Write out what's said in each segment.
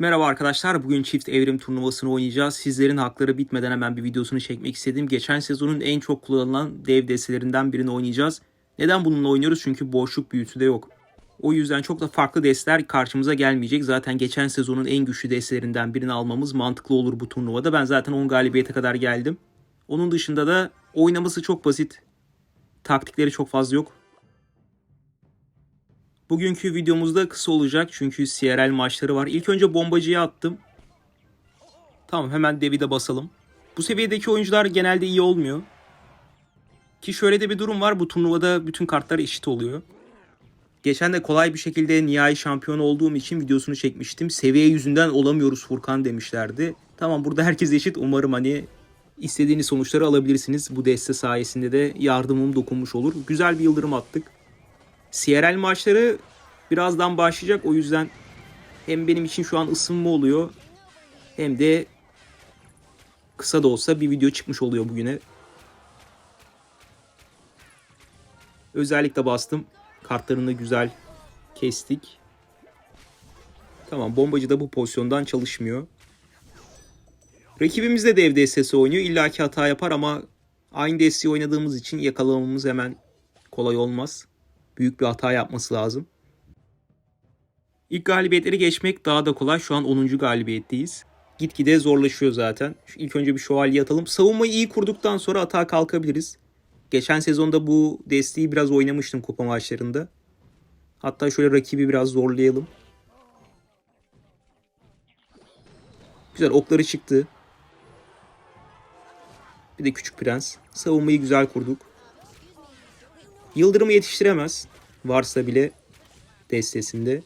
Merhaba arkadaşlar. Bugün çift evrim turnuvasını oynayacağız. Sizlerin hakları bitmeden hemen bir videosunu çekmek istedim. Geçen sezonun en çok kullanılan dev destelerinden birini oynayacağız. Neden bununla oynuyoruz? Çünkü boşluk büyütü de yok. O yüzden çok da farklı destler karşımıza gelmeyecek. Zaten geçen sezonun en güçlü destelerinden birini almamız mantıklı olur bu turnuvada. Ben zaten 10 galibiyete kadar geldim. Onun dışında da oynaması çok basit. Taktikleri çok fazla yok. Bugünkü videomuzda kısa olacak çünkü CRL maçları var. İlk önce bombacıya attım. Tamam hemen devi de basalım. Bu seviyedeki oyuncular genelde iyi olmuyor. Ki şöyle de bir durum var. Bu turnuvada bütün kartlar eşit oluyor. Geçen de kolay bir şekilde nihai şampiyon olduğum için videosunu çekmiştim. Seviye yüzünden olamıyoruz Furkan demişlerdi. Tamam burada herkes eşit. Umarım hani istediğiniz sonuçları alabilirsiniz. Bu deste sayesinde de yardımım dokunmuş olur. Güzel bir yıldırım attık. CRL maçları birazdan başlayacak. O yüzden hem benim için şu an ısınma oluyor hem de kısa da olsa bir video çıkmış oluyor bugüne. Özellikle bastım. Kartlarını güzel kestik. Tamam bombacı da bu pozisyondan çalışmıyor. Rakibimiz de dev DSS oynuyor. İlla ki hata yapar ama aynı desteği oynadığımız için yakalamamız hemen kolay olmaz büyük bir hata yapması lazım. İlk galibiyetleri geçmek daha da kolay. Şu an 10. galibiyetteyiz. Gitgide zorlaşıyor zaten. Şu ilk önce bir şövalye atalım. Savunmayı iyi kurduktan sonra atağa kalkabiliriz. Geçen sezonda bu desteği biraz oynamıştım kupa maçlarında. Hatta şöyle rakibi biraz zorlayalım. Güzel okları çıktı. Bir de küçük prens. Savunmayı güzel kurduk. Yıldırımı yetiştiremez. Varsa bile destesinde.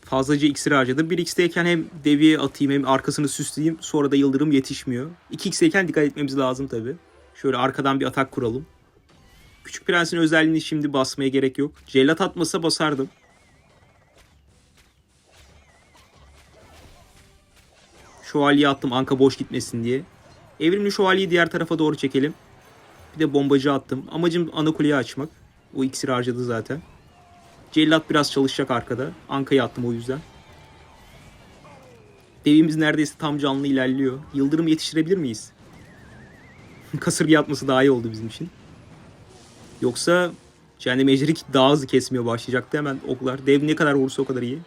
Fazlaca iksir harcadı. 1x'teyken hem deviye atayım hem arkasını süsleyeyim. Sonra da yıldırım yetişmiyor. 2x'teyken dikkat etmemiz lazım tabi. Şöyle arkadan bir atak kuralım. Küçük Prens'in özelliğini şimdi basmaya gerek yok. Cellat atmasa basardım. Şövalye attım anka boş gitmesin diye. Evrimli şövalyeyi diğer tarafa doğru çekelim. Bir de bombacı attım. Amacım ana kuleyi açmak. O iksir harcadı zaten. Cellat biraz çalışacak arkada. Anka'yı attım o yüzden. Devimiz neredeyse tam canlı ilerliyor. Yıldırım yetiştirebilir miyiz? Kasırga atması daha iyi oldu bizim için. Yoksa Cehennem Ejderi daha hızlı kesmeye başlayacaktı hemen oklar. Dev ne kadar vurursa o kadar iyi.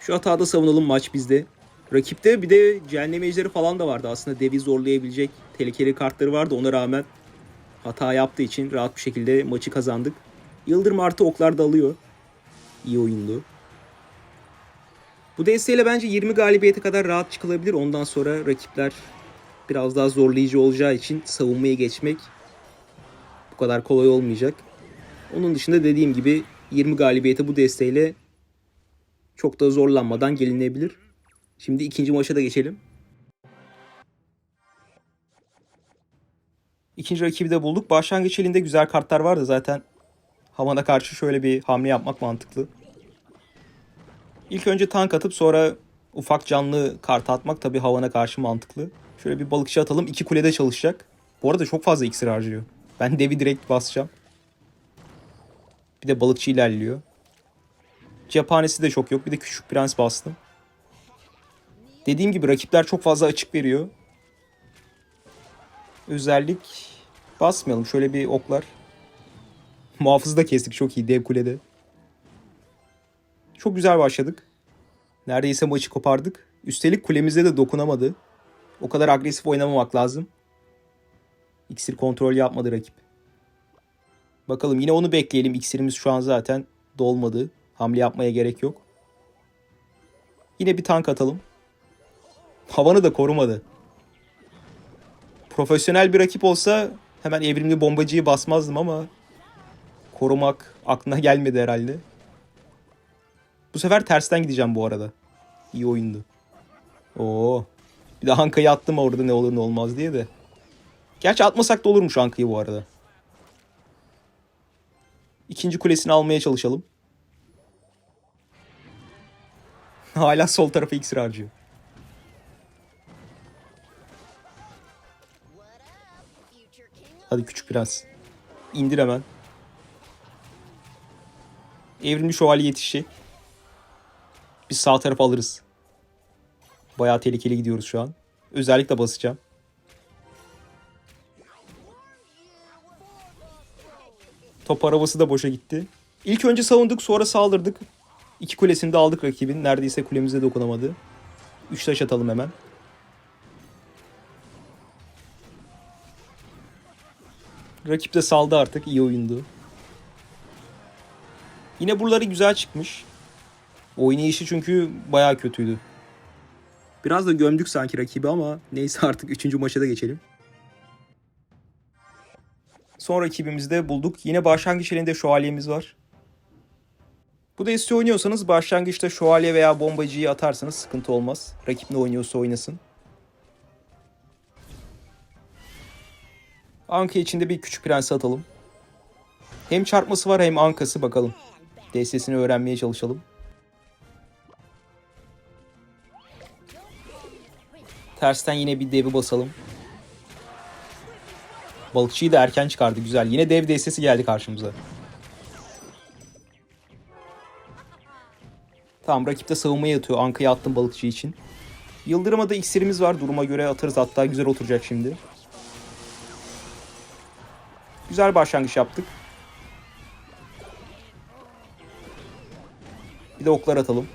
Şu hatada savunalım maç bizde. Rakipte bir de cehennem ejderi falan da vardı. Aslında devi zorlayabilecek tehlikeli kartları vardı. Ona rağmen hata yaptığı için rahat bir şekilde maçı kazandık. Yıldırım artı oklar da alıyor. İyi oyundu. Bu desteğiyle bence 20 galibiyete kadar rahat çıkılabilir. Ondan sonra rakipler biraz daha zorlayıcı olacağı için savunmaya geçmek bu kadar kolay olmayacak. Onun dışında dediğim gibi 20 galibiyete bu desteğiyle çok da zorlanmadan gelinebilir. Şimdi ikinci maça da geçelim. İkinci rakibi de bulduk. Başlangıç elinde güzel kartlar vardı zaten. Havana karşı şöyle bir hamle yapmak mantıklı. İlk önce tank atıp sonra ufak canlı kart atmak tabi havana karşı mantıklı. Şöyle bir balıkçı atalım. iki kulede çalışacak. Bu arada çok fazla iksir harcıyor. Ben devi direkt basacağım. Bir de balıkçı ilerliyor. Cephanesi de çok yok. Bir de küçük prens bastım. Dediğim gibi rakipler çok fazla açık veriyor. Özellik basmayalım. Şöyle bir oklar. Muhafızı da kestik çok iyi dev kulede. Çok güzel başladık. Neredeyse maçı kopardık. Üstelik kulemize de dokunamadı. O kadar agresif oynamamak lazım. İksir kontrol yapmadı rakip. Bakalım yine onu bekleyelim. İksirimiz şu an zaten dolmadı. Hamle yapmaya gerek yok. Yine bir tank atalım. Havanı da korumadı. Profesyonel bir rakip olsa hemen evrimli bombacıyı basmazdım ama korumak aklına gelmedi herhalde. Bu sefer tersten gideceğim bu arada. İyi oyundu. Oo. Bir de Hanka'yı attım orada ne olur ne olmaz diye de. Gerçi atmasak da olurmuş Hanka'yı bu arada. İkinci kulesini almaya çalışalım. Hala sol tarafa iksir harcıyor. Hadi küçük prens. İndir hemen. Evrimli şövalye yetişecek. Biz sağ tarafı alırız. Bayağı tehlikeli gidiyoruz şu an. Özellikle basacağım. Top arabası da boşa gitti. İlk önce savunduk sonra saldırdık. İki kulesini de aldık rakibin. Neredeyse kulemize dokunamadı. Üç taş atalım hemen. Rakip de saldı artık. iyi oyundu. Yine buraları güzel çıkmış. Oynayışı çünkü bayağı kötüydü. Biraz da gömdük sanki rakibi ama neyse artık 3. maça da geçelim. Son rakibimizi de bulduk. Yine başlangıç elinde şövalyemiz var. Bu desteği oynuyorsanız başlangıçta şövalye veya bombacıyı atarsanız sıkıntı olmaz. Rakip ne oynuyorsa oynasın. Anka içinde bir küçük prensi atalım. Hem çarpması var hem ankası bakalım. Destesini öğrenmeye çalışalım. Tersten yine bir devi basalım. Balıkçıyı da erken çıkardı güzel. Yine dev destesi geldi karşımıza. Tamam rakip de savunmaya yatıyor. Anka'ya attım balıkçı için. Yıldırım'a da iksirimiz var. Duruma göre atarız. Hatta güzel oturacak şimdi. Güzel başlangıç yaptık. Bir de oklar atalım.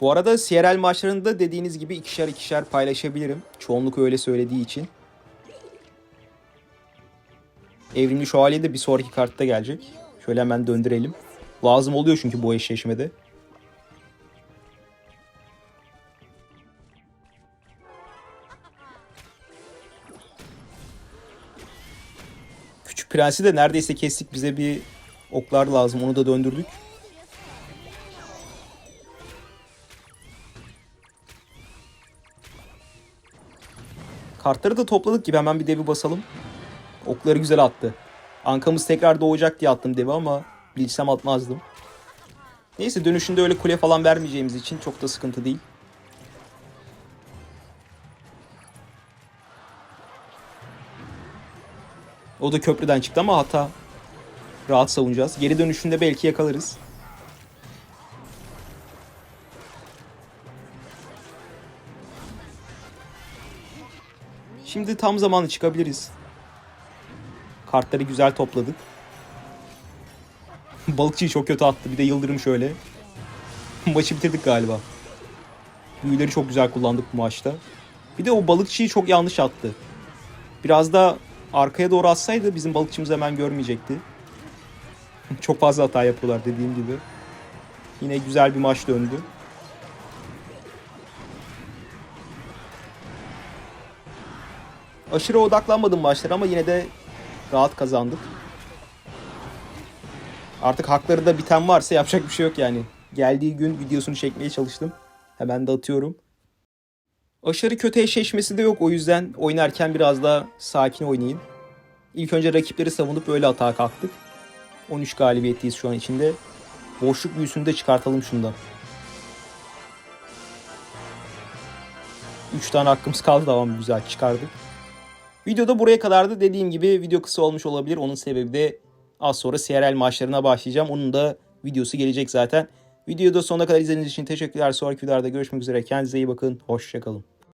Bu arada CRL maçlarında dediğiniz gibi ikişer ikişer paylaşabilirim. Çoğunluk öyle söylediği için. Evrimli Şövalye de bir sonraki kartta gelecek. Şöyle hemen döndürelim. Lazım oluyor çünkü bu eşleşmede. Küçük Prens'i de neredeyse kestik. Bize bir oklar lazım. Onu da döndürdük. Kartları da topladık gibi hemen bir devi basalım. Okları güzel attı. Ankamız tekrar doğacak diye attım devi ama bilsem atmazdım. Neyse dönüşünde öyle kule falan vermeyeceğimiz için çok da sıkıntı değil. O da köprüden çıktı ama hata. Rahat savunacağız. Geri dönüşünde belki yakalarız. Şimdi tam zamanı çıkabiliriz. Kartları güzel topladık. Balıkçıyı çok kötü attı. Bir de yıldırım şöyle. Maçı bitirdik galiba. Büyüleri çok güzel kullandık bu maçta. Bir de o balıkçıyı çok yanlış attı. Biraz da arkaya doğru atsaydı bizim balıkçımız hemen görmeyecekti. çok fazla hata yapıyorlar dediğim gibi. Yine güzel bir maç döndü. Aşırı odaklanmadım maçlara ama yine de rahat kazandık. Artık hakları da biten varsa yapacak bir şey yok yani. Geldiği gün videosunu çekmeye çalıştım. Hemen de atıyorum. Aşırı kötü eşleşmesi de yok o yüzden oynarken biraz daha sakin oynayın. İlk önce rakipleri savunup öyle atağa kalktık. 13 galibiyetliyiz şu an içinde. Boşluk büyüsünü de çıkartalım şundan. 3 tane hakkımız kaldı tamam güzel çıkardık. Videoda buraya kadardı. Dediğim gibi video kısa olmuş olabilir. Onun sebebi de az sonra CRL maçlarına başlayacağım. Onun da videosu gelecek zaten. Videoda sonuna kadar izlediğiniz için teşekkürler. Sonraki videolarda görüşmek üzere. Kendinize iyi bakın. Hoşçakalın.